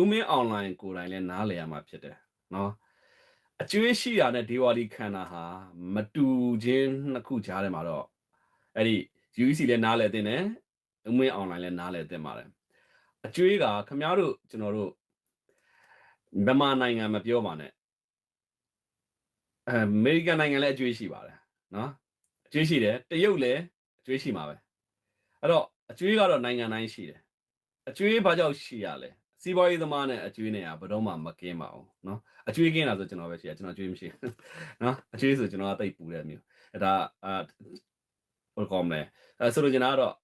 ဥမင်းအွန်လိုင်းကိုယ်တိုင်လည်းနားလည်ရမှာဖြစ်တယ်နော်အကျွေးရှိတာနဲ့ဒေဝါလီခန္ဓာဟာမတူခြင်းနှစ်ခုကြားထဲမှာတော့အဲ့ဒီ UEC လည်းနားလည်တဲ့နဲ့ဥမင်းအွန်လိုင်းလည်းနားလည်တဲ့ပါတယ်အကျွေးကခမားတို့ကျွန်တော်တို့မြန်မာနိုင်ငံမပြောပါနဲ့အမေရိကန်နိုင်ငံလည်းအကျွေးရှိပါတယ်နော်အကျွေးရှိတယ်တရုတ်လည်းအကျွေးရှိမှာပဲအဲ့တော့အကျွေးကတော့နိုင်ငံတိုင်းရှိတယ်အကျွေးဘာကြောင့်ရှိရလဲ စီးပွားရေးသမားနဲ့အကျွေးနဲ့ကဘယ်တော့မှမကင်းပါဘူးနော်အကျွေးကင်းတာဆိုကျွန်တော်ပဲရှိရကျွန်တော်အကျွေးမရှိဘူးနော်အကျွေးဆိုကျွန်တော်ကတိတ်ပူတဲ့မျိုးအဲ့ဒါအာဘယ်လိုကောမလဲအဲဆိုလိုချင်တာကတော့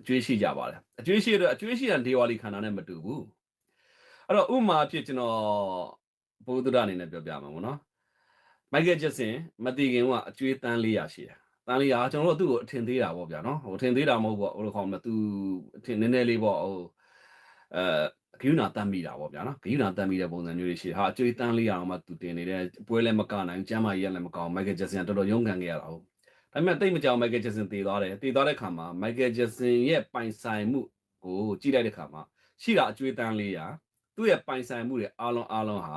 အကျွေးရှိကြပါတယ်အကျွေးရှိတော့အကျွေးရှိတဲ့ဒေဝါလီခန္ဓာနဲ့မတူဘူးအဲ့တော့ဥပမာအဖြစ်ကျွန်တော်ဘုဒ္ဓရအနေနဲ့ပြောပြမှာပေါ့နော်မိုက်ကယ်ဂျက်ဆင်မတီခင်ကအကျွေးတန်း400ရှိတယ်တန်း400ကျွန်တော်တို့သူ့ကိုအထင်သေးတာပေါ့ဗျာနော်ဟိုအထင်သေးတာမဟုတ်ပေါ့ဘယ်လိုခေါ်မလဲသူအထင်နည်းနည်းလေးပေါ့ဟိုအဲ ဂိယူနာတမ်းမိတာပေါ့ဗျာနော်ဂိယူနာတမ်းမိတဲ့ပုံစံမျိုးတွေရှိတယ်ဟာအကျွေးတန်း400အောင်မှသူတင်နေတယ်ပွဲလည်းမကနိုင်ကျမ်းမာရေးလည်းမကောင်းမိုက်ကယ်ဂျက်ဆင်ကတော်တော်ရုန်းကန်ခဲ့ရတာဟုတ်ဒါပေမဲ့တိတ်မကြောင်မိုက်ကယ်ဂျက်ဆင်တည်သွားတယ်တည်သွားတဲ့ခါမှာမိုက်ကယ်ဂျက်ဆင်ရဲ့ပိုင်ဆိုင်မှုကိုကြည့်လိုက်တဲ့ခါမှာရှိတာအကျွေးတန်း400သူ့ရဲ့ပိုင်ဆိုင်မှုတွေအားလုံးအားလုံးဟာ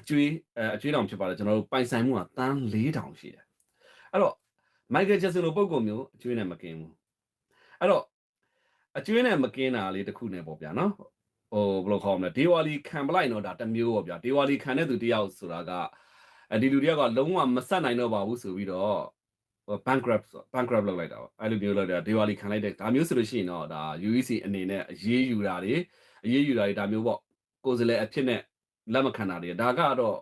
အကျွေးအဲအကျွေးတောင်ဖြစ်ပါတယ်ကျွန်တော်တို့ပိုင်ဆိုင်မှုကတန်း4000ရှိတယ်အဲ့တော့မိုက်ကယ်ဂျက်ဆင်လိုပုံကုမျိုးအကျွေးနဲ့မကင်းဘူးအဲ့တော့အကျွေးနဲ့မကင်းတာလေးတစ်ခုနဲ့ပေါ့ဗျာနော် ဟိုဘယ်လိုခေါ်မလဲဒေဝါလီခံပလိုက်တော့ဒါတစ်မျိုးပေါ့ဗျာဒေဝါလီခံတဲ့သူတယောက်ဆိုတာကအဲဒီလူတယောက်ကလုံးဝမဆက်နိုင်တော့ပါဘူးဆိုပြီးတော့ bankrupt bankrupt လုပ်လိုက်တာပေါ့အဲ့လိုမျိုးလုပ်တာဒေဝါလီခံလိုက်တဲ့ဒါမျိုးဆိုလို့ရှိရင်တော့ဒါ UEC အနေနဲ့အရေးယူတာတွေအရေးယူတာတွေဒါမျိုးပေါ့ကိုယ်စလဲအဖြစ်နဲ့လက်မခံတာတွေဒါကတော့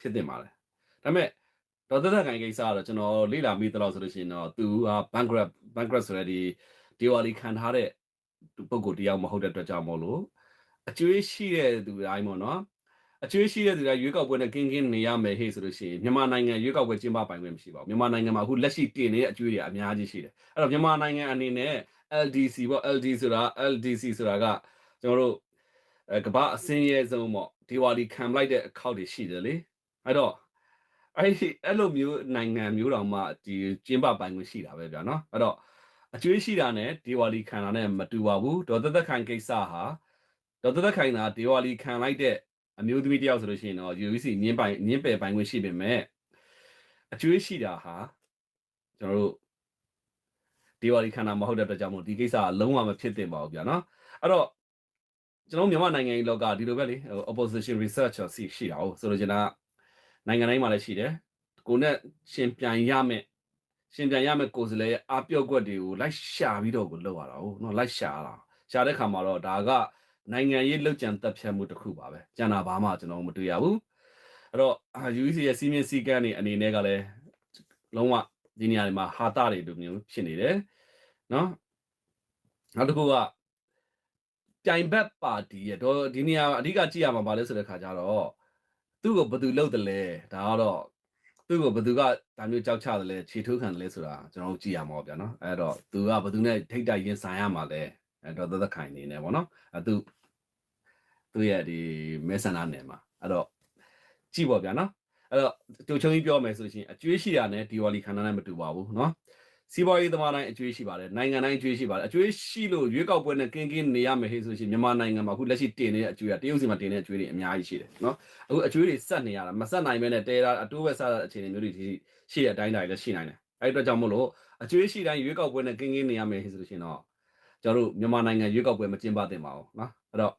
ဖြစ်တင်ပါလေဒါပေမဲ့ဒေါ်သက်သက်ခိုင်ကိစ္စကတော့ကျွန်တော်လေ့လာမိသလောက်ဆိုလို့ရှိရင်တော့သူက bankrupt bankrupt ဆိုတဲ့ဒီဒေဝါလီခံထားတဲ့ ပုံကိုတယောက်မဟုတ်တဲ့အတွက်ကြောင့်မို့လို့အကျွေးရှိတဲ့သူတိုင်းပေါ့နော်အကျွေးရှိတဲ့သူတိုင်းရွေးကောက်ပွဲနဲ့ကင်းကင်းနေရမယ်ဟေ့ဆိုလို့ရှိရင်မြန်မာနိုင်ငံရွေးကောက်ပွဲကျင်းပပိုင်ခွင့်မရှိပါဘူးမြန်မာနိုင်ငံမှာအခုလက်ရှိတင်နေတဲ့အကျွေးတွေအများကြီးရှိတယ်အဲ့တော့မြန်မာနိုင်ငံအနေနဲ့ LDC ပေါ့ LD ဆိုတာ LDC ဆိုတာကကျွန်တော်တို့အဲကမ္ဘာအစင်းရဲဆုံးပေါ့ဒီဝါလီခံလိုက်တဲ့အခောက်တွေရှိတယ်လေအဲ့တော့အဲ့ဒီအဲ့လိုမျိုးနိုင်ငံမျိုးတောင်မှဒီကျင်းပပိုင်ခွင့်ရှိတာပဲဗျာနော်အဲ့တော့ အကျွေးရှိတာနဲ့ဒီဝါလီခံတာနဲ့မတူပါဘူးဒေါ်သက်သက်ခိုင်ကိစ္စဟာဒေါ်သက်သက်ခိုင်ကဒီဝါလီခံလိုက်တဲ့အမျိုးသမီးတယောက်ဆိုလို့ရှိရင်တော့ UEC ညင်းပိုင်ညင်းပယ်ပိုင်ခွင့်ရှိပေမဲ့အကျွေးရှိတာဟာကျွန်တော်တို့ဒီဝါလီခန္ဓာမဟုတ်တဲ့အတွက်ကြောင့်မို့ဒီကိစ္စကလုံးဝမဖြစ်သင့်ပါဘူးဗျာနော်အဲ့တော့ကျွန်တော်မြန်မာနိုင်ငံကြီးလောကဒီလိုပဲလေ opposition researcher စီရှိတာဟုတ်ဆိုလိုချင်တာနိုင်ငံတိုင်းမှာလည်းရှိတယ်ကိုနဲ့ရှင်ပြန်ရမယ် ရှင်ပြန်ရမယ်ကိုယ်စလဲရဲ့အပြော့ကွက်တွေကိုလိုက်ရှာပြီးတော့ကိုလောက်ရတာဟုတ်နော်လိုက်ရှာတာရှာတဲ့ခါမှာတော့ဒါကနိုင်ငံရေးလှုပ်ကြံတက်ဖြတ်မှုတစ်ခုပါပဲကျန်တာဘာမှကျွန်တော်မတွေ့ရဘူးအဲ့တော့ UEC ရဲ့စီမင်းစည်းကမ်းတွေအနေနဲ့ကလည်းလုံးဝဒီနေရာတွေမှာဟာတာတွေလိုမျိုးဖြစ်နေတယ်နော်နောက်တစ်ခုကပြိုင်ဘက်ပါတီရဲ့တော့ဒီနေရာအဓိကကြည့်ရမှာပါလဲဆိုတဲ့ခါကျတော့သူ့ကိုဘယ်သူလှုပ်တယ်လဲဒါကတော့ သူ့ကိုဘယ်သူကဒါမျိုးကြောက်ချတယ်လဲခြေထိုးခံတယ်လဲဆိုတာကျွန်တော်တို့ကြည့်ရမှာပေါ့ဗျာနော်အဲ့တော့သူကဘယ်သူနဲ့ထိတ်တိုက်ရင်ဆိုင်ရမှာလဲအဲ့တော့သက်သက်ခိုင်နေနေပေါ့နော်အဲ့သူသူရဲ့ဒီမဲဆန္ဒနယ်မှာအဲ့တော့ကြည့်ပေါ့ဗျာနော်အဲ့တော့တူချုံကြီးပြောမယ်ဆိုလို့ရှိရင်အကျွေးရှိတာနဲ့ဒီဝါလီခန္ဓာနဲ့မတူပါဘူးနော် စီးပွားရေးသမားတိုင်းအကျွေးရှိပါတယ်နိုင်ငံတိုင်းအကျွေးရှိပါတယ်အကျွေးရှိလို့ရွေးကောက်ပွဲနဲ့ကင်းကင်းနေရမယ်ဟေ့ဆိုရှင်မြန်မာနိုင်ငံမှာအခုလက်ရှိတင်နေတဲ့အကျွေးကတရုတ်စီမှာတင်နေတဲ့အကျွေးတွေအများကြီးရှိတယ်နော်အခုအကျွေးတွေဆက်နေရတာမဆက်နိုင်မဲနဲ့တဲတာအတိုးပဲဆက်တဲ့အခြေအနေမျိုးတွေရှိတဲ့အတိုင်းတိုင်းလည်းရှိနိုင်တယ်အဲ့အတွက်ကြောင့်မို့လို့အကျွေးရှိတိုင်းရွေးကောက်ပွဲနဲ့ကင်းကင်းနေရမယ်ဟေ့ဆိုလို့ရှင်တော့ကျွန်တော်တို့မြန်မာနိုင်ငံရွေးကောက်ပွဲမကျင်းပသင့်ပါဘူးနော်အဲ့တော့